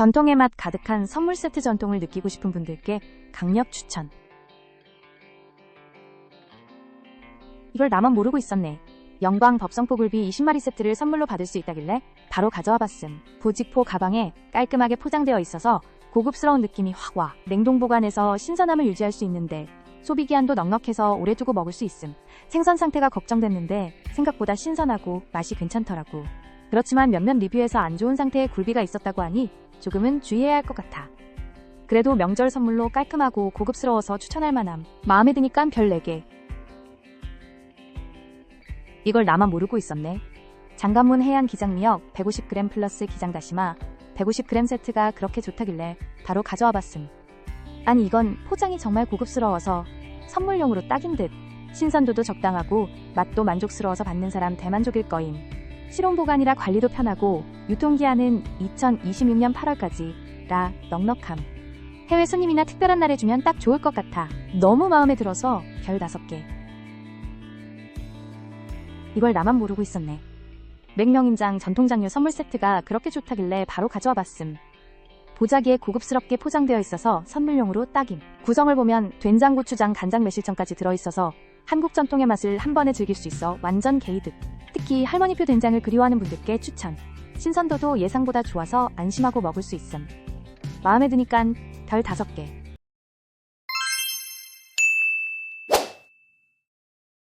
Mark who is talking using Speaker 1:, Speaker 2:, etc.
Speaker 1: 전통의 맛 가득한 선물 세트 전통을 느끼고 싶은 분들께 강력 추천. 이걸 나만 모르고 있었네. 영광 법성포굴비 20마리 세트를 선물로 받을 수 있다길래 바로 가져와 봤음. 보직포 가방에 깔끔하게 포장되어 있어서 고급스러운 느낌이 확 와. 냉동 보관해서 신선함을 유지할 수 있는데 소비 기한도 넉넉해서 오래 두고 먹을 수 있음. 생선 상태가 걱정됐는데 생각보다 신선하고 맛이 괜찮더라고. 그렇지만 몇몇 리뷰에서 안 좋은 상태의 굴비가 있었다고 하니 조금은 주의해야 할 것 같아. 그래도 명절 선물로 깔끔하고 고급스러워서 추천할 만함. 마음에 드니깐 별 4개. 이걸 나만 모르고 있었네. 장관문 해안 기장미역 150g 플러스 기장다시마 150g 세트가 그렇게 좋다길래 바로 가져와 봤음. 아니 이건 포장이 정말 고급스러워서 선물용으로 딱인 듯. 신선도도 적당하고 맛도 만족스러워서 받는 사람 대만족일 거임. 실온 보관이라 관리도 편하고 유통기한은 2026년 8월까지라 넉넉함. 해외 손님이나 특별한 날에 주면 딱 좋을 것 같아. 너무 마음에 들어서 별 5개. 이걸 나만 모르고 있었네. 맥명인장 전통장류 선물 세트가 그렇게 좋다길래 바로 가져와 봤음. 보자기에 고급스럽게 포장되어 있어서 선물용으로 딱임. 구성을 보면 된장, 고추장, 간장, 매실청까지 들어있어서 한국 전통의 맛을 한 번에 즐길 수 있어 완전 게이득. 특히 할머니표 된장을 그리워하는 분들께 추천. 신선도도 예상보다 좋아서 안심하고 먹을 수 있음. 마음에 드니깐 별 5개.